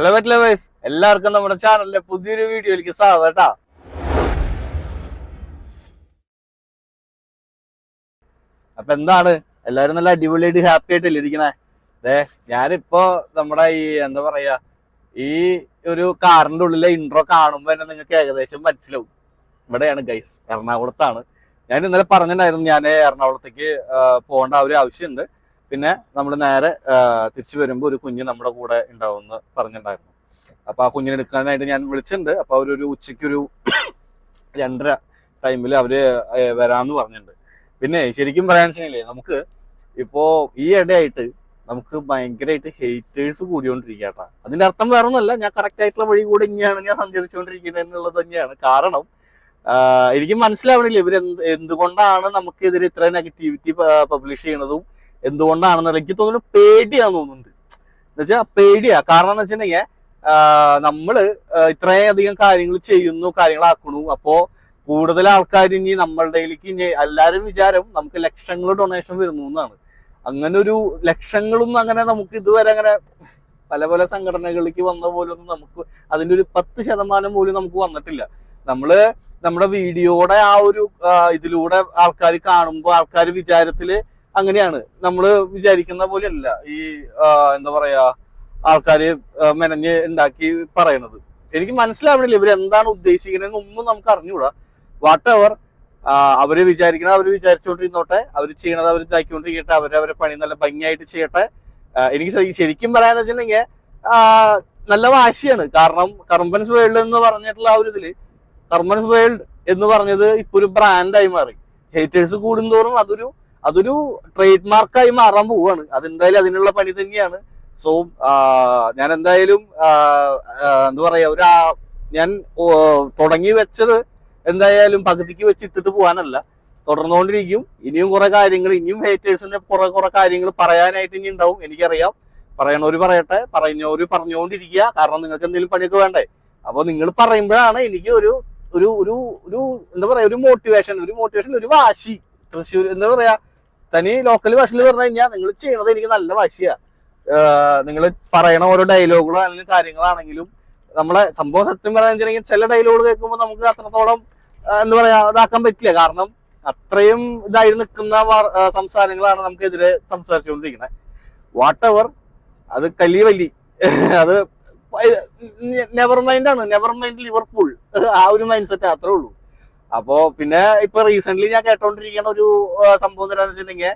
Hello പറ്റില്ല vice എല്ലാവർക്കും നമ്മുടെ ചാനലിലെ പുതിയൊരു വീഡിയോയിലേക്ക് സ്വാഗതം കേട്ടാ. അപ്പൊ എന്താണ്? എല്ലാവരും നല്ല അടിപൊളിയായിട്ട് ഹാപ്പി ആയിട്ടല്ലേ ഇരിക്കണേ? അതെ ഞാനിപ്പോ നമ്മുടെ ഈ എന്താ പറയാ ഈ ഒരു കാറിന്റെ ഉള്ളിലെ ഇൻട്രോ കാണുമ്പോ തന്നെ നിങ്ങൾക്ക് ഏകദേശം മനസ്സിലാവും. ഇവിടെയാണ് ഗൈസ് എറണാകുളത്താണ്. ഞാൻ ഇന്നലെ പറഞ്ഞിട്ടുണ്ടായിരുന്നു ഞാൻ എറണാകുളത്തേക്ക് പോകേണ്ട ഒരു ആവശ്യമുണ്ട്. പിന്നെ നമ്മൾ നേരെ തിരിച്ചു വരുമ്പോൾ ഒരു കുഞ്ഞ് നമ്മുടെ കൂടെ ഉണ്ടാവുമെന്ന് പറഞ്ഞിട്ടുണ്ടായിരുന്നു അപ്പൊ ആ കുഞ്ഞിനെ എടുക്കാനായിട്ട് ഞാൻ വിളിച്ചിട്ടുണ്ട്. അപ്പൊ അവരൊരു ഉച്ചയ്ക്കൊരു രണ്ടര ടൈമിൽ അവർ വരാമെന്ന് പറഞ്ഞിട്ടുണ്ട്. പിന്നെ ശരിക്കും പറയാൻ വെച്ചില്ലേ നമുക്ക് ഇപ്പോ ഈ ഇടയായിട്ട് നമുക്ക് ഭയങ്കരമായിട്ട് ഹേറ്റേഴ്സ് കൂടിയോണ്ടിരിക്കട്ടാ അതിന്റെ അർത്ഥം വേറെ ഒന്നുമല്ല ഞാൻ കറക്റ്റ് ആയിട്ടുള്ള വഴി കൂടെ ഇങ്ങനെയാണ് ഞാൻ സഞ്ചരിച്ചുകൊണ്ടിരിക്കുന്നത് എന്നുള്ളത് തന്നെയാണ്. കാരണം എനിക്ക് മനസ്സിലാവണില്ല ഇവർ എന്ത് എന്തുകൊണ്ടാണ് നമുക്കെതിരെ ഇത്ര നെഗറ്റിവിറ്റി പബ്ലിഷ് ചെയ്യണതും എന്തുകൊണ്ടാണെന്നുള്ള എനിക്ക് തോന്നുന്നു പേടിയാന്ന് തോന്നുന്നുണ്ട്. എന്നുവെച്ചാൽ പേടിയാ. കാരണം എന്ന് വെച്ചിട്ടുണ്ടെങ്കിൽ നമ്മൾ ഇത്രയധികം കാര്യങ്ങൾ ചെയ്യുന്നു കാര്യങ്ങളാക്കണു. അപ്പോ കൂടുതൽ ആൾക്കാർ ഇനി നമ്മളുടെ ഇനി എല്ലാവരും വിചാരം നമുക്ക് ലക്ഷങ്ങൾ ഡൊണേഷൻ വരുന്നു എന്നാണ്. അങ്ങനെ ഒരു ലക്ഷങ്ങളൊന്നും അങ്ങനെ നമുക്ക് ഇതുവരെ അങ്ങനെ പല പല സംഘടനകളിലേക്ക് വന്ന പോലൊന്നും നമുക്ക് അതിന്റെ ഒരു പത്ത് ശതമാനം പോലും നമുക്ക് വന്നിട്ടില്ല. നമ്മൾ നമ്മുടെ വീഡിയോയുടെ ആ ഒരു ഇതിലൂടെ ആൾക്കാർ കാണുമ്പോൾ ആൾക്കാർ വിചാരത്തിൽ അങ്ങനെയാണ്. നമ്മൾ വിചാരിക്കുന്ന പോലെയല്ല ഈ എന്താ പറയാ ആൾക്കാര് മെനഞ്ഞ് ഉണ്ടാക്കി പറയണത്. എനിക്ക് മനസ്സിലാവണില്ല ഇവർ എന്താണ് ഉദ്ദേശിക്കുന്നത് ഒന്നും നമുക്ക് അറിഞ്ഞുകൂടാ വാട്ട് എവർ അവർ വിചാരിക്കണ അവർ വിചാരിച്ചുകൊണ്ടിരുന്നോട്ടെ അവർ ചെയ്യണത് അവർ ഇതാക്കിക്കൊണ്ടിരിക്കട്ടെ അവർ അവരെ പണി നല്ല ഭംഗിയായിട്ട് ചെയ്യട്ടെ. എനിക്ക് ശരിക്കും പറയാന്ന് വെച്ചിട്ടുണ്ടെങ്കിൽ നല്ല വാശിയാണ്. കാരണം കർമ്പൻസ് വേൾഡ് എന്ന് പറഞ്ഞിട്ടുള്ള ആ ഒരു ഇതിൽ കർമ്മൻസ് വേൾഡ് എന്ന് പറഞ്ഞത് ഇപ്പൊ ഒരു ബ്രാൻഡായി മാറി. ഹേറ്റേഴ്സ് കൂടുന്തോറും അതൊരു അതൊരു ട്രേഡ് മാർക്കായി മാറാൻ പോവുകയാണ് അതെന്തായാലും അതിനുള്ള പണി തന്നെയാണ്. സോ ഞാൻ എന്തായാലും എന്താ പറയാ ഒരു ഞാൻ തുടങ്ങി വെച്ചത് എന്തായാലും പകുതിക്ക് വെച്ചിട്ടിട്ട് പോകാനല്ല തുടർന്നുകൊണ്ടിരിക്കും. ഇനിയും കുറെ കാര്യങ്ങൾ ഇനിയും ഹേറ്റേഴ്സിന്റെ കുറെ കുറെ കാര്യങ്ങൾ പറയാനായിട്ട് ഇനി ഉണ്ടാവും എനിക്കറിയാം. പറയണവര് പറയട്ടെ പറയുന്നവര് പറഞ്ഞുകൊണ്ടിരിക്കുക. കാരണം നിങ്ങൾക്ക് എന്തെങ്കിലും പണിയൊക്കെ വേണ്ടേ? അപ്പൊ നിങ്ങൾ പറയുമ്പോഴാണ് എനിക്ക് ഒരു ഒരു ഒരു ഒരു എന്താ പറയാ ഒരു മോട്ടിവേഷൻ ഒരു മോട്ടിവേഷൻ ഒരു വാശി. തൃശ്ശൂർ എന്താ പറയാ തനി ലോക്കൽ ഭാഷയിൽ പറഞ്ഞു കഴിഞ്ഞാൽ നിങ്ങൾ ചെയ്യണത് എനിക്ക് നല്ല ഭാഷയാ നിങ്ങൾ പറയണ ഓരോ ഡയലോഗുകളോ അല്ലെങ്കിൽ കാര്യങ്ങളാണെങ്കിലും നമ്മളെ സംഭവം സത്യം പറയാണെങ്കിൽ ചില ഡയലോഗുകൾ കേൾക്കുമ്പോൾ നമുക്ക് അത്രത്തോളം എന്താ പറയാ ഇതാക്കാൻ പറ്റില്ല. കാരണം അത്രയും ഇതായി നിൽക്കുന്ന സംസാരങ്ങളാണ് നമുക്കെതിരെ സംസാരിച്ചുകൊണ്ടിരിക്കുന്നത് വാട്ട് എവർ അത് കലി വലി അത് നെവർ മൈൻഡ് ആണ്. നെവർ മൈൻഡ് ലിവർപൂൾ ആ ഒരു മൈൻഡ് സെറ്റ് അത്രേ ഉള്ളൂ. അപ്പോ പിന്നെ ഇപ്പൊ റീസെന്റ് ഞാൻ കേട്ടോണ്ടിരിക്കുന്ന ഒരു സംഭവം എന്താണെന്ന് വെച്ചിട്ടുണ്ടെങ്കിൽ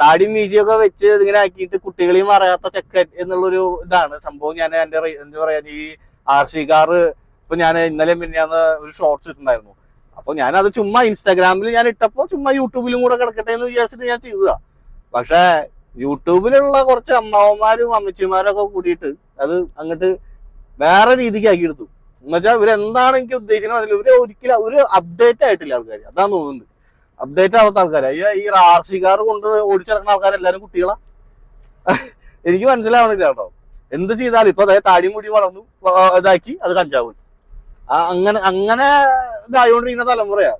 താടിയും മീശയൊക്കെ വെച്ച് ഇങ്ങനെ ആക്കിയിട്ട് കുട്ടികളെയും അറിയാത്ത ചെക്കൻ എന്നുള്ളൊരു ഇതാണ് സംഭവം ഞാൻ എന്റെ എന്താ പറയാ ഈ ആർ സി കാറ് ഇപ്പൊ ഞാൻ ഇന്നലെ പിന്നെ ഒരു ഷോർട്സ് ഇട്ടുണ്ടായിരുന്നു അപ്പൊ ഞാൻ അത് ചുമ്മാ ഇൻസ്റ്റാഗ്രാമിൽ ഞാൻ ഇട്ടപ്പോ ചുമ്മാ യൂട്യൂബിലും കൂടെ കിടക്കട്ടെ എന്ന് വിചാരിച്ചിട്ട് ഞാൻ ചെയ്തതാ. പക്ഷെ യൂട്യൂബിലുള്ള കുറച്ച് അമ്മാവന്മാരും അമ്മച്ചിമാരും ഒക്കെ കൂടിയിട്ട് അത് അങ്ങോട്ട് വേറെ രീതിക്ക് ആക്കി എടുത്തു. എന്നുവെച്ചാൽ ഇവരെന്താണ് എനിക്ക് ഉദ്ദേശിക്കുന്നത് അതിൽ ഇവർ ഒരിക്കലും ഒരു അപ്ഡേറ്റ് ആയിട്ടില്ല ആൾക്കാർ അതാണ് തോന്നുന്നത്. അപ്ഡേറ്റ് ആവാത്ത ആൾക്കാരാ. ഈ ഈ ആർ സി കാർ കൊണ്ട് ഓടിച്ചിറക്കുന്ന ആൾക്കാരെല്ലാരും കുട്ടികളാ? എനിക്ക് മനസ്സിലാവണില്ല കേട്ടോ. എന്ത് ചെയ്താലും ഇപ്പൊ അതായത് താടി മുടി വളർന്നു ഇതാക്കി അത് കഞ്ചാവ്. അങ്ങനെ അങ്ങനെ ഇതായോണ്ടിരിക്കുന്ന തലമുറയാ.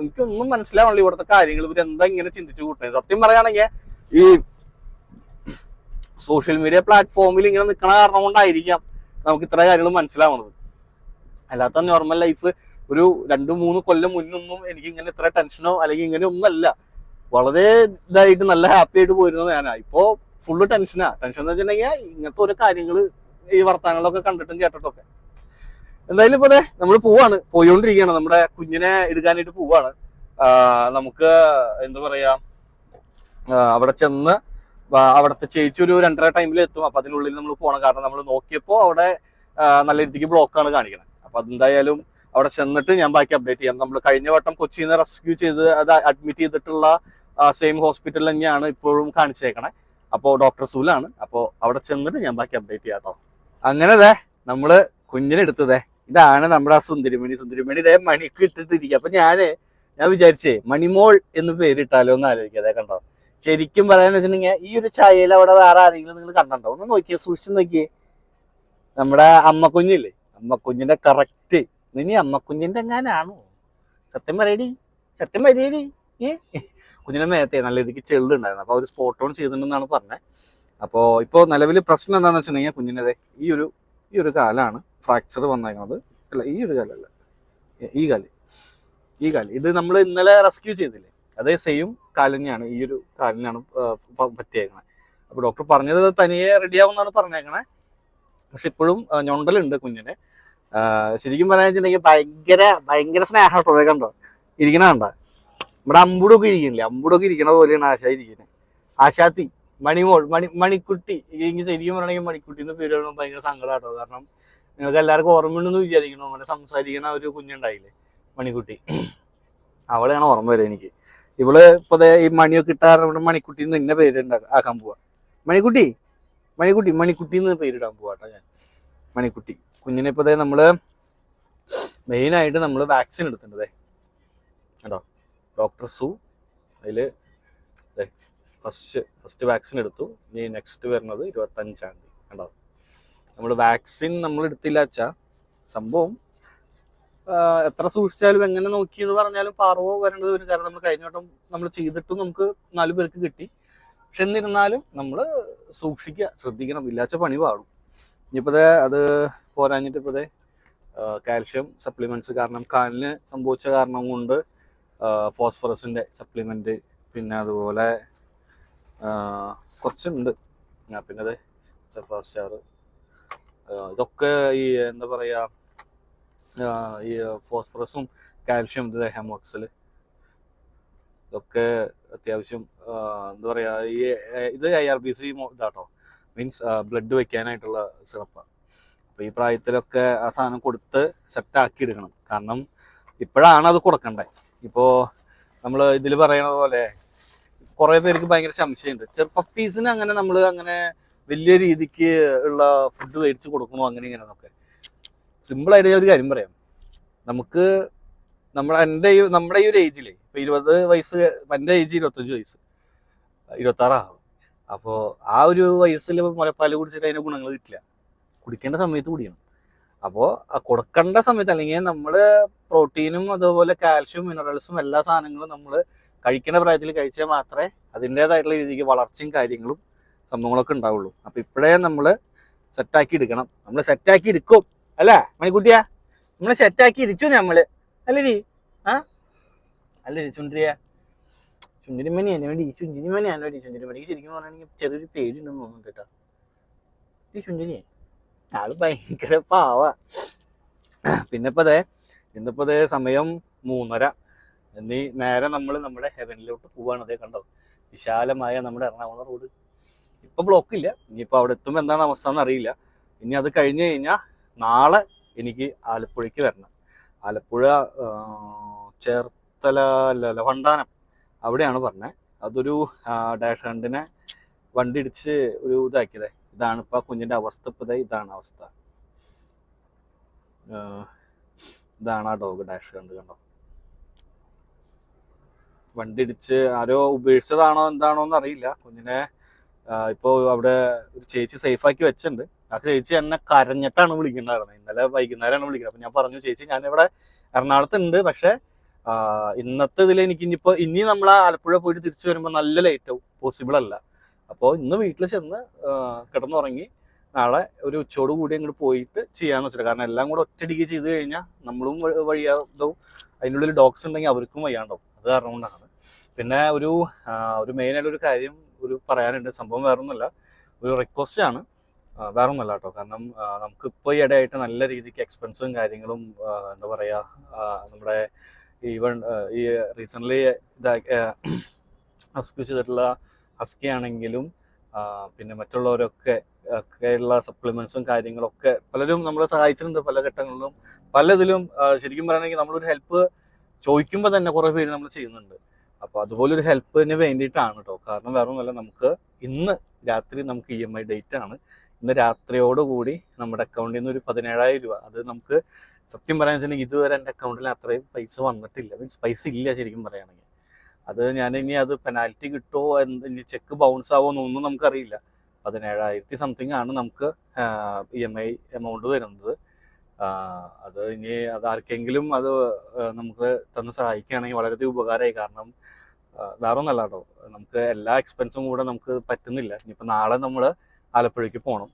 എനിക്കൊന്നും മനസ്സിലാവണില്ല ഇവിടുത്തെ കാര്യങ്ങൾ ഇവരെന്താ ഇങ്ങനെ ചിന്തിച്ചു കൂട്ടുന്നത്? സത്യം പറയുകയാണെങ്കിൽ ഈ സോഷ്യൽ മീഡിയ പ്ലാറ്റ്ഫോമിൽ ഇങ്ങനെ നിൽക്കണ കാരണം കൊണ്ടായിരിക്കാം. നമുക്ക് ഇത്ര കാര്യങ്ങൾ മനസ്സിലാവണത്. അല്ലാത്ത നോർമൽ ലൈഫ് ഒരു രണ്ടു മൂന്ന് കൊല്ലം മുന്നൊന്നും എനിക്ക് ഇങ്ങനെ ഇത്ര ടെൻഷനോ അല്ലെങ്കിൽ ഇങ്ങനെ ഒന്നല്ല വളരെ ഇതായിട്ട് നല്ല ഹാപ്പി ആയിട്ട് പോയിരുന്നത് ഞാനാ. ഇപ്പോ ഫുള്ള് ടെൻഷനാ ടെൻഷൻ എന്ന് വെച്ചിട്ടുണ്ടെങ്കിൽ ഇങ്ങനത്തെ ഓരോ കാര്യങ്ങൾ ഈ വർത്താനങ്ങളൊക്കെ കണ്ടിട്ടും കേട്ടിട്ടൊക്കെ. എന്തായാലും ഇപ്പൊ അതെ നമ്മൾ പോവാണ്. പോയോണ്ടിരിക്കുകയാണ്. നമ്മുടെ കുഞ്ഞിനെ എടുക്കാനായിട്ട് പോവാണ്. നമുക്ക് എന്താ പറയാ അവിടെ ചെന്ന് അവിടുത്തെ ചേച്ചി ഒരു രണ്ടര ടൈമിൽ എത്തും. അപ്പൊ അതിനുള്ളിൽ നമ്മൾ പോകണം കാരണം നമ്മൾ നോക്കിയപ്പോ അവിടെ നല്ല രീതിക്ക് ബ്ലോക്കാണ് കാണിക്കുന്നത് അപ്പൊ അതെന്തായാലും അവിടെ ചെന്നിട്ട് ഞാൻ ബാക്കി അപ്ഡേറ്റ് ചെയ്യാം. നമ്മൾ കഴിഞ്ഞ വട്ടം കൊച്ചിയിൽ നിന്ന് റെസ്ക്യൂ ചെയ്ത് അത് അഡ്മിറ്റ് ചെയ്തിട്ടുള്ള സെയിം ഹോസ്പിറ്റൽ തന്നെയാണ് ഇപ്പോഴും കാണിച്ചേക്കണേ. അപ്പോ ഡോക്ടർ സുലാണ്. അപ്പോ അവിടെ ചെന്നിട്ട് ഞാൻ ബാക്കി അപ്ഡേറ്റ് ചെയ്യാം കേട്ടോ അങ്ങനെ ദേ നമ്മൾ കുഞ്ഞിനെടുത്തതേ ഇതാണ് നമ്മുടെ ആ സുന്ദരിമണി. സുന്ദരിമണി ഇതേ മണിക്ക് ഇട്ടിട്ടിരിക്കുക അപ്പൊ ഞാൻ ഞാൻ വിചാരിച്ചേ മണിമോൾ എന്ന് പേരിട്ടാലോ എന്ന് ആലോചിക്കാതെ കണ്ടോ? ശരിക്കും പറയാന്ന് വെച്ചിട്ടുണ്ടെങ്കിൽ ഈ ഒരു ചായയിൽ അവിടെ വേറെ ആരെങ്കിലും നിങ്ങൾ കണ്ടോ ഒന്ന് നോക്കിയേ സൂക്ഷിച്ച് നോക്കിയേ. നമ്മുടെ അമ്മക്കുഞ്ഞില്ലേ? അമ്മക്കുഞ്ഞിന്റെ കറക്റ്റ് ഇനി അമ്മക്കുഞ്ഞിന്റെ എങ്ങാനാണോ? സത്യം പറയടി സത്യം പറയടി. ഏ? കുഞ്ഞിന്റെ മേത്തെ നല്ല രീതിക്ക് ചെള്ളുണ്ടായിരുന്നു അപ്പൊ അവർ സ്പോട്ട് ഓൺ ചെയ്തിട്ടുണ്ടെന്നാണ് പറഞ്ഞത് അപ്പോൾ ഇപ്പോൾ നിലവിൽ പ്രശ്നം എന്താണെന്ന് വെച്ചിട്ടുണ്ടെങ്കിൽ കുഞ്ഞിനതെ ഈ ഒരു ഈ ഒരു കാലാണ് ഫ്രാക്ചർ വന്നേക്കുന്നത് അല്ല ഈ ഒരു കാലല്ല. ഈ കാൽ. ഈ കാൽ. ഇത് നമ്മൾ ഇന്നലെ റെസ്ക്യൂ ചെയ്തില്ലേ? അതേ സെയിം കാലിനെയാണ് ഈ ഒരു കാലിനാണ് പറ്റിയേക്കണേ. അപ്പോൾ ഡോക്ടർ പറഞ്ഞത് തനിയെ റെഡിയാവുമെന്നാണ് പറഞ്ഞേക്കണേ. പക്ഷെ ഇപ്പോഴും ഞൊണ്ടലുണ്ട് കുഞ്ഞിന്. ശരിക്കും പറയാന്ന് വെച്ചിട്ടുണ്ടെങ്കിൽ ഭയങ്കര ഭയങ്കര അതേ കണ്ടോ? ഇരിക്കണ കണ്ടോ? നമ്മുടെ അമ്പുടൊക്കെ ഇരിക്കണില്ലേ അമ്പുടൊക്കെ ഇരിക്കണ പോലെയാണ് ആശ ഇരിക്കുന്നത് ആശാത്തി മണിമോൾ മണി മണിക്കുട്ടി. എനിക്ക് ശരിക്കും പറയണമെങ്കിൽ മണിക്കുട്ടി എന്ന് പേര് പറയുമ്പോൾ ഭയങ്കര സങ്കടമാട്ടോ കാരണം നിങ്ങൾക്ക് എല്ലാവർക്കും ഓർമ്മയുണ്ടെന്ന് വിചാരിക്കണം അങ്ങനെ സംസാരിക്കണ ഒരു കുഞ്ഞുണ്ടായില്ലേ മണിക്കുട്ടി. അവളെയാണ് ഓർമ്മ വരിക എനിക്ക്. ഇവൾ ഇപ്പൊ ഈ മണിയൊക്കെ ഇട്ടാ മണിക്കുട്ടി എന്ന് ഇന്ന പേര് ഉണ്ടാ- ആക്കാൻ പോവാ. മണിക്കുട്ടി? മണിക്കുട്ടി മണിക്കുട്ടി എന്ന് പേരിടാൻ പോവാട്ടോ ഞാൻ. മണിക്കുട്ടി. കുഞ്ഞിനെ ഇപ്പൊ നമ്മൾ മെയിൻ ആയിട്ട് നമ്മൾ വാക്സിൻ എടുത്തിട്ടുണ്ട് കേട്ടോ ഡോക്ടർ സു അതിൽ ഫസ്റ്റ് ഫസ്റ്റ് വാക്സിൻ എടുത്തു. ഇനി നെക്സ്റ്റ് വരുന്നത് ഇരുപത്തഞ്ചാം തീയതി. കണ്ടോ? നമ്മൾ വാക്സിൻ നമ്മൾ എടുത്തില്ല വെച്ചാ സംഭവം എത്ര സൂക്ഷിച്ചാലും എങ്ങനെ നോക്കി എന്ന് പറഞ്ഞാലും പാറവോ വരേണ്ടത് വരും കാരണം നമ്മൾ കഴിഞ്ഞ വട്ടം നമ്മൾ ചെയ്തിട്ടും നമുക്ക് നാലു പേർക്ക് കിട്ടി. പക്ഷെ എന്നിരുന്നാലും നമ്മൾ സൂക്ഷിക്കുക ശ്രദ്ധിക്കണം. ഇല്ലാച്ച പണി പാടും. ഇനിയിപ്പോൾ ദേ അത് പോരാഞ്ഞിട്ട് ഇപ്പോൾ കാൽഷ്യം സപ്ലിമെന്റ്സ് കാരണം കാലിന് സംഭവിച്ച കാരണം കൊണ്ട് ഫോസ്ഫറസിന്റെ സപ്ലിമെന്റ് പിന്നെ അതുപോലെ കുറച്ചുണ്ട്. പിന്നെ അതെ സെഫാസ്റ്റാർ ഇതൊക്കെ ഈ എന്താ പറയാ ആ, ഈ ഫോസ്ഫറസും കാൽഷ്യം ഇത് ഹെമോക്സിൽ ഇതൊക്കെ അത്യാവശ്യം എന്താ പറയാ ഈ ഇത് ഐ ആർ ബി സി ഇതാട്ടോ. മീൻസ് ബ്ലഡ് വെക്കാനായിട്ടുള്ള സിറപ്പാണ് അപ്പോൾ ഈ പ്രായത്തിലൊക്കെ ആ സാധനം കൊടുത്ത് സെറ്റ് ആക്കി എടുക്കണം. കാരണം ഇപ്പോഴാണ് അത് കൊടുക്കണ്ടേ. ഇപ്പോ നമ്മൾ ഇതിൽ പറയണ പോലെ കുറേ പേർക്ക് ഭയങ്കര സംശയമുണ്ട്. ചെറുപ്പപ്പീസിന് അങ്ങനെ നമ്മൾ അങ്ങനെ വലിയ രീതിക്ക് ഉള്ള ഫുഡ് മേടിച്ച് കൊടുക്കണോ അങ്ങനെ ഇങ്ങനെ എന്നൊക്കെ സിമ്പിൾ ആയിട്ട് ഞാൻ ഒരു കാര്യം പറയാം. നമുക്ക് നമ്മുടെ എന്റെ ഈ നമ്മുടെ ഈ ഒരു ഏജിൽ ഇപ്പൊ ഇരുപത് വയസ്സ് എന്റെ ഏജ് ഇരുപത്തഞ്ച് വയസ്സ് ഇരുപത്താറാകും അപ്പോൾ ആ ഒരു വയസ്സിൽ മുലപ്പാൽ കുടിച്ചിട്ട് അതിന്റെ ഗുണങ്ങൾ കിട്ടില്ല. കുടിക്കേണ്ട സമയത്ത് കുടിക്കണം. അപ്പോൾ കൊടുക്കേണ്ട സമയത്ത് അല്ലെങ്കിൽ നമ്മൾ പ്രോട്ടീനും അതുപോലെ കാൽഷ്യം മിനറൽസും എല്ലാ സാധനങ്ങളും നമ്മൾ കഴിക്കുന്ന പ്രായത്തിൽ കഴിച്ചാൽ മാത്രമേ അതിന്റെതായിട്ടുള്ള രീതിക്ക് വളർച്ചയും കാര്യങ്ങളും സംഭവങ്ങളൊക്കെ ഉണ്ടാവുള്ളൂ. അപ്പോൾ ഇപ്പോഴേ നമ്മൾ സെറ്റാക്കി എടുക്കണം. നമ്മൾ സെറ്റാക്കി എടുക്കും. അല്ലേ? മണിക്കുട്ടിയാ? നമ്മൾ സെറ്റാക്കി ഇരിച്ചു നമ്മൾ അല്ലേ ആ? അല്ലേ ചുണ്ടിരിയ? ചുണ്ടിരിമണി എന്നെ വേണ്ടി ചുണ്ടിരിമണി എന്നോടി ചുണ്ടിരിമണിക്ക് ശരിക്കും പറഞ്ഞാൽ ചെറിയൊരു പേടിയുണ്ടെന്ന് തോന്നുന്നുണ്ട് കേട്ടോ. ഈ ചുണ്ടിരി ആൾ ഭയങ്കര പാവ. പിന്നെ ഇന്നിപ്പതേ സമയം മൂന്നര. എന്നീ നേരെ നമ്മൾ നമ്മുടെ ഹെവനിലോട്ട് പോവാണ് അതേ കണ്ടത് വിശാലമായ നമ്മുടെ എറണാകുളം റോഡ്. ഇപ്പൊ ബ്ലോക്ക് ഇല്ല. ഇനിയിപ്പോ അവിടെ എത്തുമ്പോൾ എന്താണ് അവസ്ഥ എന്നറിയില്ല. ഇനി അത് കഴിഞ്ഞു കഴിഞ്ഞാൽ നാളെ എനിക്ക് ആലപ്പുഴയ്ക്ക് വരണം. ആലപ്പുഴ ചേർത്തല അല്ല വണ്ടാനം അവിടെയാണ് പറഞ്ഞത്. അതൊരു ഡാഷ് ഹണ്ടിനെ വണ്ടി ഇടിച്ച് ഒരു ഇതാക്കിയതേ. ഇതാണ് ഇപ്പൊ ആ കുഞ്ഞിന്റെ അവസ്ഥ. ഇപ്പോ ദേ ഇതാണ് അവസ്ഥ. ഇതാണ് ആ ഡോഗ് ഡാഷ് ഹണ്ട് കണ്ടോ? വണ്ടി ഇടിച്ച് ആരോ ഉപേക്ഷിച്ചതാണോ എന്താണോ എന്നറിയില്ല കുഞ്ഞിനെ ആ, ഇപ്പോ അവിടെ ഒരു ചേച്ചി സേഫ് ആക്കി വെച്ചിട്ടുണ്ട്. ആ ചേച്ചി എന്നെ കരഞ്ഞിട്ടാണ് വിളിക്കുന്നുണ്ടായിരുന്നത് ഇന്നലെ വൈകുന്നേരമാണ് വിളിക്കുന്നത് അപ്പൊ ഞാൻ പറഞ്ഞു ചേച്ചി ഞാൻ ഇവിടെ എറണാകുളത്ത് ഉണ്ട് പക്ഷെ ഇന്നത്തെ ഇതിൽ എനിക്ക് ഇനിയിപ്പോ ഇനി നമ്മൾ ആലപ്പുഴ പോയിട്ട് തിരിച്ചു വരുമ്പോൾ നല്ല ലേറ്റ് ആവും. പോസിബിൾ അല്ല. അപ്പോൾ ഇന്ന് വീട്ടിൽ ചെന്ന് കിടന്നുറങ്ങി നാളെ ഒരു ഉച്ചയോട് കൂടി അങ്ങോട്ട് പോയിട്ട് ചെയ്യാന്ന് വെച്ചിട്ട്. കാരണം എല്ലാം കൂടെ ഒറ്റയടിക്ക് ചെയ്ത് കഴിഞ്ഞാൽ നമ്മളും വഴിയാതും വഴിയാതാവും. അതിന്റെ ഉള്ളിൽ ഡോഗ്സ് ഉണ്ടെങ്കിൽ അവർക്കും വയ്യാണ്ടാവും. അത് കാരണം കൊണ്ടാണ്. പിന്നെ ഒരു ഒരു മെയിൻ ആയിട്ട് ഒരു കാര്യം ഒരു പറയാനുണ്ട്. സംഭവം വേറൊന്നുമല്ല. ഒരു റിക്വസ്റ്റ് ആണ്. വേറെ ഒന്നല്ല കേട്ടോ. കാരണം ആ, നമുക്ക് ഇപ്പോൾ ഈ ഇടയായിട്ട് നല്ല രീതിക്ക് എക്സ്പെൻസും കാര്യങ്ങളും എന്താ പറയുക നമ്മുടെ ഈവൺ ഈ റീസെന്റ്ലി ഇതാ റെസ്ക്യൂ ചെയ്തിട്ടുള്ള ഹസ്കി ആണെങ്കിലും പിന്നെ മറ്റുള്ളവരൊക്കെ ഒക്കെയുള്ള സപ്ലിമെൻസും കാര്യങ്ങളൊക്കെ പലരും നമ്മളെ സഹായിച്ചിട്ടുണ്ട് പല ഘട്ടങ്ങളിലും. പലതിലും ശരിക്കും പറയുകയാണെങ്കിൽ നമ്മളൊരു ഹെൽപ്പ് ചോദിക്കുമ്പോൾ തന്നെ കുറേ പേര് നമ്മൾ ചെയ്യുന്നുണ്ട്. അപ്പോൾ അതുപോലെ ഒരു ഹെൽപ്പിന് വേണ്ടിയിട്ടാണ് കേട്ടോ കാരണം വേറെ ഒന്നുമല്ല നമുക്ക് ഇന്ന് രാത്രി നമുക്ക് ഇ എം ഐ ഡേറ്റ് ആണ്. ഇന്ന് രാത്രിയോടുകൂടി നമ്മുടെ അക്കൗണ്ടിൽ നിന്ന് ഒരു പതിനേഴായിരം രൂപ. അത് നമുക്ക് സത്യം പറയാൻ വെച്ചിട്ടുണ്ടെങ്കിൽ ഇതുവരെ എന്റെ അക്കൗണ്ടിൽ അത്രയും പൈസ വന്നിട്ടില്ല. മീൻസ് പൈസ ഇല്ല ശരിക്കും പറയുകയാണെങ്കിൽ അത് ഞാൻ ഇനി അത് പെനാൽറ്റി കിട്ടുമോ എന്ത് ഇനി ചെക്ക് ബൗൺസ് ആവോ എന്നൊന്നും നമുക്കറിയില്ല. പതിനേഴായിരത്തി സംതിങ് ആണ് നമുക്ക് ഇ എം ഐ എമൗണ്ട് വരുന്നത്. അത് ഇനി അത് ആർക്കെങ്കിലും അത് നമുക്ക് തന്ന് സഹായിക്കുകയാണെങ്കിൽ വളരെയധികം ഉപകാരമായി. കാരണം വേറെ ഒന്നല്ല കേട്ടോ. നമുക്ക് എല്ലാ എക്സ്പെൻസും കൂടെ നമുക്ക് പറ്റുന്നില്ല. ഇനിയിപ്പോൾ നാളെ നമ്മൾ ആലപ്പുഴയ്ക്ക് പോകണം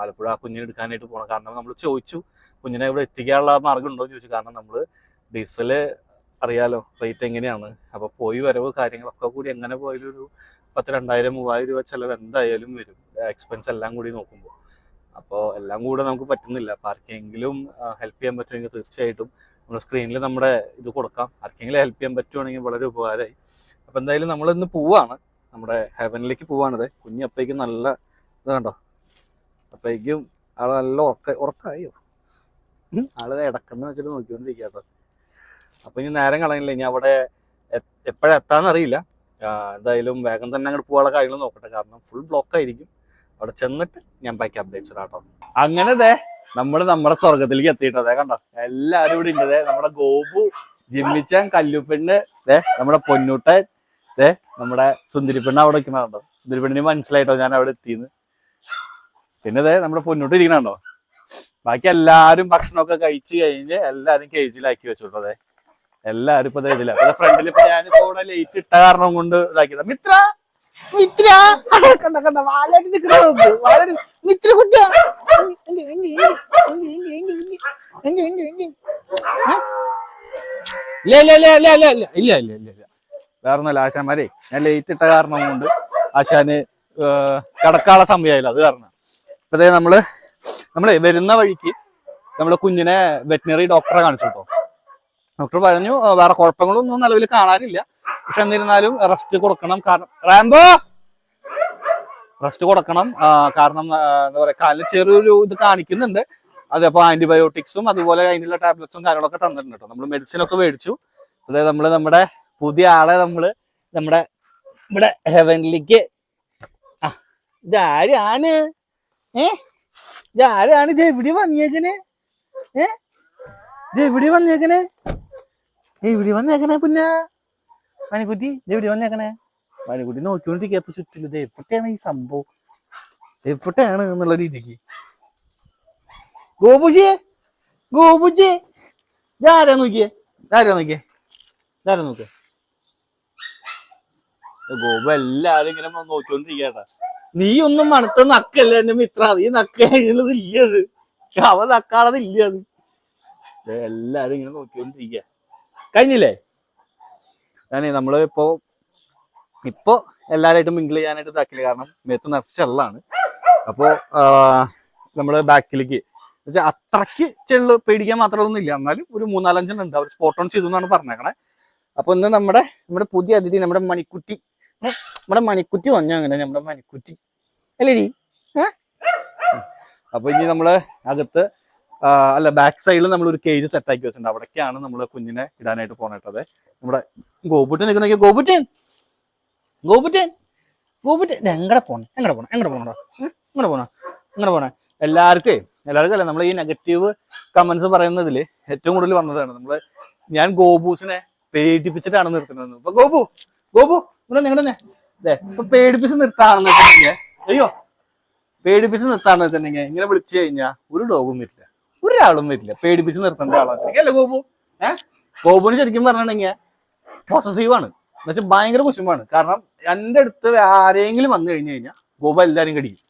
ആലപ്പുഴ ആ കുഞ്ഞിനെ എടുക്കാനായിട്ട് പോകണം കാരണം നമ്മൾ ചോദിച്ചു കുഞ്ഞിനെ ഇവിടെ എത്തിക്കാനുള്ള മാർഗം ഉണ്ടോ എന്ന് ചോദിച്ചു. കാരണം നമ്മൾ ഡീസൽ അറിയാലോ റേറ്റ് എങ്ങനെയാണ്? അപ്പോൾ പോയി വരവ് കാര്യങ്ങളൊക്കെ കൂടി എങ്ങനെ പോയാലും ഒരു പത്ത് രണ്ടായിരം മൂവായിരം രൂപ ചിലവ് എന്തായാലും വരും. എക്സ്പെൻസ് എല്ലാം കൂടി നോക്കുമ്പോൾ അപ്പോൾ എല്ലാം കൂടെ നമുക്ക് പറ്റുന്നില്ല. അപ്പോൾ ആർക്കെങ്കിലും ഹെൽപ്പ് ചെയ്യാൻ പറ്റുമെങ്കിൽ തീർച്ചയായിട്ടും നമ്മുടെ സ്ക്രീനിൽ നമ്മുടെ ഇത് കൊടുക്കാം. ആർക്കെങ്കിലും ഹെൽപ്പ് ചെയ്യാൻ പറ്റുവാണെങ്കിൽ വളരെ ഉപകാരമായി. അപ്പോൾ എന്തായാലും നമ്മൾ ഇന്ന് പോവാണ്. നമ്മുടെ ഹെവനിലേക്ക് പോവാണിത്. കുഞ്ഞു അപ്പയ്ക്ക് നല്ല ഇത് കണ്ടോ? അപ്പയ്ക്കും ആൾ നല്ല ഉറക്ക ഉറക്കായോ? ആൾ ഇടക്കെന്ന് വെച്ചിട്ട് നോക്കിക്കൊണ്ടിരിക്കുക അപ്പൊ ഇനി നേരം കളയുന്നില്ല ഇനി അവിടെ എപ്പോഴെത്താന്ന് അറിയില്ല. ആ, എന്തായാലും വേഗം തന്നെ അങ്ങോട്ട് പോകാനുള്ള കാര്യങ്ങൾ നോക്കട്ടെ. കാരണം ഫുൾ ബ്ലോക്ക് ആയിരിക്കും. അവിടെ ചെന്നിട്ട് ഞാൻ ബൈക്ക് അപ്ഡേറ്റ്സ് കേട്ടോ അങ്ങനെ ദേ നമ്മൾ നമ്മുടെ സ്വർഗത്തിലേക്ക് എത്തിയിട്ടതേ കണ്ടോ? എല്ലാരും ഇവിടെ ഉണ്ട്. ദേ നമ്മുടെ ഗോപു ജിമ്മിച്ചാൻ കല്ലുപെണ്ണ് ദേ നമ്മുടെ പൊന്നൂട്ടൻ ദേ നമ്മുടെ സുന്ദരിപ്പെണ്ണ് അവിടെ നിൽക്കണുണ്ടോ സുന്ദരിപ്പെണ്ണിന് മനസ്സിലായിട്ടോ ഞാൻ അവിടെ എത്തിയെന്ന്? പിന്നെ അതെ നമ്മുടെ പൊന്നോട്ട് ഇരിക്കണുണ്ടോ ബാക്കി എല്ലാരും ഭക്ഷണമൊക്കെ കഴിച്ച് കഴിഞ്ഞ് എല്ലാരും കേജിലാക്കി വെച്ചോട്ടോ അതെ എല്ലാരും ഇപ്പൊ ദേ ഇതില. ഫ്രണ്ടിൽ ഇപ്പൊ ഞാൻ ഇവിടെ ലേറ്റ് ഇട്ട കാരണം കൊണ്ട് ഇതാക്കിയതാ. മിത്ര! കണ്ട കണ്ട? വാലാടി ഇല്ല നോക്ക് വാലാടി മിത്ര കുട്ട ഇല്ല ഇല്ല ഇല്ല ഇല്ല ഇല്ല ഇല്ല ഇല്ല ഇല്ല. ഇല്ല ഇല്ല വേറെ ആശാന്മാരെ ഞാൻ ലേറ്റ് ഇട്ട കാരണം കൊണ്ട് ആശാന് കടക്കാളെ സമയമായില്ല അത് കാരണം. ഇപ്പൊ ദേ നമ്മൾ നമ്മളെ വരുന്ന വഴിക്ക് നമ്മൾ കുഞ്ഞിനെ വെറ്റിനറി ഡോക്ടറെ കാണിച്ചു കേട്ടോ ഡോക്ടർ പറഞ്ഞു "ആ, വേറെ കുഴപ്പങ്ങളൊന്നും നിലവിൽ കാണാനില്ല. പക്ഷെ എന്നിരുന്നാലും റെസ്റ്റ് കൊടുക്കണം കാരണം റാംബോ! റെസ്റ്റ് കൊടുക്കണം കാരണം എന്താ പറയാ കാലിൽ ചെറിയൊരു ഇത് കാണിക്കുന്നുണ്ട്. അതപ്പോ ആന്റിബയോട്ടിക്സും അതുപോലെ അതിനുള്ള ടാബ്ലറ്റ്സും കാര്യങ്ങളൊക്കെ തന്നിട്ടുണ്ട് കേട്ടോ നമ്മൾ മെഡിസിൻ ഒക്കെ മേടിച്ചു. അതായത് നമ്മൾ നമ്മുടെ പുതിയ ആളെ നമ്മൾ നമ്മുടെ ഇവിടെ ഹെവനിലേക്ക് ആ ഇതാരാണ് ഏ? ഇതാരാണ് ഇത് എവിടെ വന്നേക്കണേ. ഏ? ഇത് എവിടെ വന്നേക്കണേ. എവിടെ വന്നേക്കണേ പിന്നെ. മണിക്കുട്ടി ഇത് എവിടെ വന്നേക്കണേ. മണിക്കുട്ടി നോക്കിക്കൊണ്ടിരിക്കുക അപ്പൊ ചുറ്റില്ല ഇത് എവിടെയാണ് ഈ സംഭവം? എവിടെയാണ് എന്നുള്ള രീതിക്ക്. ഗോപുജി ഗോപുജി. ഇതാരാ നോക്കിയേ? ഇതാരാ നോക്കിയേ? ഇതാരാ നോക്കിയേ? ഗോപു എല്ലാരും ഇങ്ങനെ നോക്കിക്കൊണ്ടിരിക്കട്ടെ നീ ഒന്നും മണത്ത നക്കല്ല എന്റെ മിത്ര? ഈ നക്കുള്ളത് ഇല്ലത്. അവ നക്കാളത് ഇല്ലത്. എല്ലാരും ഇങ്ങനെ നോക്കിക്കൊണ്ടിരിക്ക കഴിഞ്ഞില്ലേ? ഞാനേ നമ്മൾ ഇപ്പോ ഇപ്പൊ എല്ലാരായിട്ടും മിങ്കിൾ ചെയ്യാനായിട്ട് ഇതാക്കില്ല കാരണം മേത്ത് നിറച്ച് ചെള്ളാണ്. അപ്പോ നമ്മൾ ബാക്കിലേക്ക് അത്രയ്ക്ക് അത്രയ്ക്ക് ചെള്ള് പേടിക്കാൻ മാത്രമൊന്നും ഇല്ല എന്നാലും ഒരു മൂന്നാലഞ്ചെണ്ണം ഉണ്ട്. അവർ സ്പോട്ട് ഓൺ ചെയ്തു എന്നാണ് പറഞ്ഞേക്കണേ. അപ്പൊ ഇന്ന് നമ്മുടെ നമ്മുടെ പുതിയ അതിഥി നമ്മുടെ മണിക്കുട്ടി നമ്മുടെ മണിക്കുറ്റി വന്നു അങ്ങനെ നമ്മുടെ മണിക്കുറ്റി. അല്ലേ ഡി അപ്പൊ ഇനി നമ്മൾ അകത്ത് അല്ല ബാക്ക് സൈഡിൽ നമ്മൾ ഒരു കേജ് സെറ്റ് ആക്കി വെച്ചിട്ടുണ്ട്. അവിടേക്കാണ് നമ്മൾ കുഞ്ഞിനെ ഇടാനായിട്ട് പോണേട്ടത്. നമ്മുടെ ഗോപുട്ടൻ നിൽക്കുന്ന ഗോപുട്ടൻ! ഗോപുട്ടൻ! ഗോപുട്ടൻ! എങ്ങടെ പോണേ എങ്ങടെ പോണേ എങ്ങടെ പോണോ എങ്ങടെ പോണോ എങ്ങടെ പോണേ. എല്ലാവർക്കും എല്ലാവർക്കും അല്ല നമ്മൾ ഈ നെഗറ്റീവ് കമന്റ്സ് പറയുന്നതിൽ ഏറ്റവും കൂടുതൽ വന്നതാണ് നമ്മൾ ഞാൻ ഗോപൂസിനെ പേടിപ്പിച്ചിട്ടാണ് നിർത്തുന്നത്. അപ്പൊ ഗോപു ഗോപു! ഇവിടെ നിങ്ങളുടെ അതെ ഇപ്പൊ പേടിപ്പിച്ച് നിർത്താണെന്ന് വെച്ചിട്ടുണ്ടെങ്കിൽ അയ്യോ പേടിപ്പിച്ച് നിർത്താന്ന് വെച്ചിട്ടുണ്ടെങ്കിൽ ഇങ്ങനെ വിളിച്ചു കഴിഞ്ഞാൽ ഒരു ഡോഗും വരില്ല. ഒരാളും വരില്ല. പേടിപ്പിച്ച് നിർത്തേണ്ട ആളാണ് അല്ലേ ഗോപു? ഏഹ് ഗോപുവിന് ശരിക്കും പറഞ്ഞിട്ടുണ്ടെങ്കിൽ പോസസീവ് ആണ്. എന്നുവെച്ചാൽ ഭയങ്കര കുശുമാണ് കാരണം എന്റെ അടുത്ത് ആരെങ്കിലും വന്നു കഴിഞ്ഞു കഴിഞ്ഞാൽ ഗോപു എല്ലാരും കടിക്കും.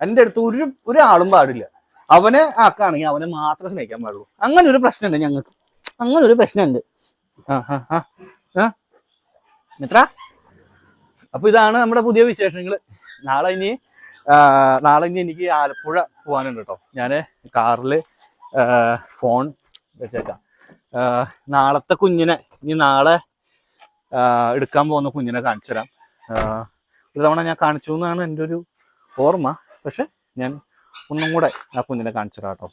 എന്റെ അടുത്ത് ഒരു ഒരാളും പാടില്ല. അവനെ ആക്കുകയാണെങ്കിൽ അവനെ മാത്രം സ്നേഹിക്കാൻ പാടുള്ളൂ. അങ്ങനെ ഒരു പ്രശ്നമുണ്ട് ഞങ്ങൾക്ക്. അങ്ങനെ ഒരു പ്രശ്നമുണ്ട്. ആ ആ ആ. മിത്ര? അപ്പൊ ഇതാണ് നമ്മുടെ പുതിയ വിശേഷങ്ങൾ നാളെ ഇനി നാളെ ഇനി എനിക്ക് ആലപ്പുഴ പോകാനുണ്ട് കേട്ടോ ഞാൻ കാറിൽ ഫോൺ വെച്ചേക്കാം. നാളത്തെ കുഞ്ഞിനെ ഇനി നാളെ എടുക്കാൻ പോകുന്ന കുഞ്ഞിനെ കാണിച്ചു തരാം. ഒരു തവണ ഞാൻ കാണിച്ചു എന്നാണ് എന്റെ ഒരു ഓർമ്മ. പക്ഷെ ഞാൻ ഒന്നും കൂടെ ആ കുഞ്ഞിനെ കാണിച്ചു തരാം കേട്ടോ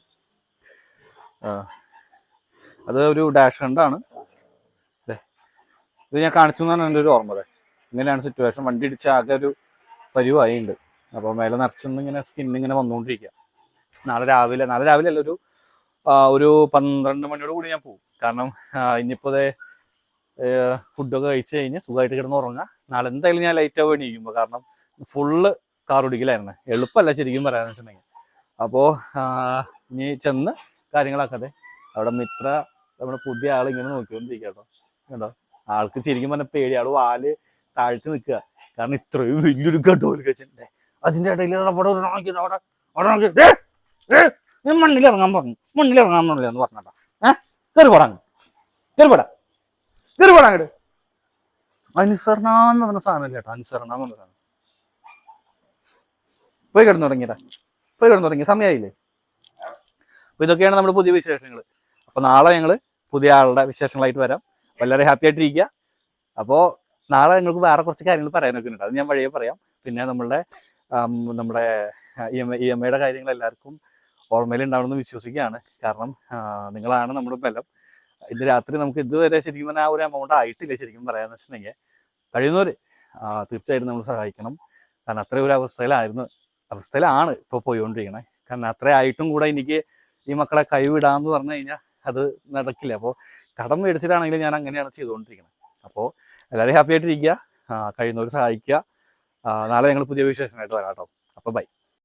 അത് ഒരു ഡാഷ് ഹണ്ടാണ് ഇത് ഞാൻ കാണിച്ചു എന്നാണ് എന്റെ ഒരു ഓർമ്മ ഇങ്ങനെയാണ് സിറ്റുവേഷൻ വണ്ടി ഇടിച്ച ആകെ ഒരു പരിവായിണ്ട്. അപ്പോൾ മേലെ നിറച്ചെന്ന് ഇങ്ങനെ സ്കിൻ ഇങ്ങനെ വന്നുകൊണ്ടിരിക്കുക നാളെ രാവിലെ നാളെ രാവിലെ അല്ല ഒരു ഒരു പന്ത്രണ്ട് മണിയോട് കൂടി ഞാൻ പോകും കാരണം ഇനിയിപ്പോൾ ഫുഡൊക്കെ കഴിച്ച് കഴിഞ്ഞ് സുഖമായിട്ട് കിടന്ന് ഉറങ്ങുക നാളെ എന്തായാലും ഞാൻ ലൈറ്റ് ആവുക ഇരിക്കുമ്പോൾ കാരണം ഫുള്ള് കാർ ഓടിക്കലായിരുന്നു. എളുപ്പമല്ല ശരിക്കും പറയാന്ന് വെച്ചിട്ടുണ്ടെങ്കിൽ. അപ്പോൾ ഇനി ചെന്ന് കാര്യങ്ങളാക്കാതെ അവിടെ മിത്ര നമ്മുടെ പുതിയ ആൾ ഇങ്ങനെ നോക്കിക്കൊണ്ടിരിക്കുക കേട്ടോ. കേട്ടോ ആൾക്ക് ശരിക്കും പറഞ്ഞ പേടി. ആൾ വാൽ താഴ്ത്തി നിൽക്കുക. കാരണം ഇത്രയും വലിയൊരു ഗഡോൽ വെച്ചിട്ടുണ്ട് അതിന്റെ ഇടയിൽ അവിടെ നോക്കി അവിടെ അവിടെ നോക്കി ദേ, മണ്ണിൽ ഇറങ്ങാൻ പറഞ്ഞു. മണ്ണിൽ ഇറങ്ങാൻ പറഞ്ഞില്ല എന്ന് പറഞ്ഞാ ഏഹ് കയറി പോടാ കയറി പോടാ. കയറി പോടാ അനുസരണ എന്ന് പറഞ്ഞ സാധനം കേട്ടോ അനുസരണ എന്ന് പറഞ്ഞ പോയി കിടന്നു തുടങ്ങിയതാ പോയി കിടന്നു തുടങ്ങി സമയമായില്ലേ അപ്പൊ ഇതൊക്കെയാണ് നമ്മുടെ പുതിയ വിശേഷങ്ങൾ അപ്പൊ നാളെ ഞങ്ങൾ പുതിയ ആളുടെ വിശേഷങ്ങളായിട്ട് വരാം. വളരെ ഹാപ്പി ആയിട്ടിരിക്കുക. അപ്പോൾ നാളെ നിങ്ങൾക്ക് വേറെ കുറച്ച് കാര്യങ്ങൾ പറയാനൊക്കെ ഉണ്ട്. അത് ഞാൻ വഴിയെ പറയാം. പിന്നെ നമ്മളുടെ നമ്മുടെ ഇ എം ഇ എം ഐയുടെ കാര്യങ്ങൾ എല്ലാവർക്കും ഓർമ്മയിൽ ഉണ്ടാവണമെന്ന് വിശ്വസിക്കുകയാണ്. കാരണം നിങ്ങളാണ് നമ്മുടെ ബലം. ഇന്ന് രാത്രി നമുക്ക് ഇതുവരെ ശരിക്കും പറഞ്ഞാൽ ആ ഒരു എമൗണ്ട് ആയിട്ടില്ല ശരിക്കും പറയാന്ന് വെച്ചിട്ടുണ്ടെങ്കിൽ കഴിയുന്നവർ തീർച്ചയായിട്ടും നമ്മൾ സഹായിക്കണം. കാരണം അത്ര ഒരു അവസ്ഥയിലായിരുന്നു അവസ്ഥയിലാണ് ഇപ്പോൾ പോയിക്കൊണ്ടിരിക്കണേ. കാരണം അത്ര ആയിട്ടും കൂടെ എനിക്ക് ഈ മക്കളെ കൈവിടാന്ന് പറഞ്ഞു കഴിഞ്ഞാൽ അത് നടക്കില്ല. അപ്പോൾ കടം മേടിച്ചിട്ടാണെങ്കിലും ഞാൻ അങ്ങനെയാണ് ചെയ്തുകൊണ്ടിരിക്കുന്നത് അപ്പോൾ എല്ലാവരും ഹാപ്പി ആയിട്ടിരിക്കുക. കഴിയുന്നവർ സഹായിക്കുക. നാളെ ഞങ്ങൾ പുതിയ വിശേഷമായിട്ട് വരാം കേട്ടോ. അപ്പോൾ ബൈ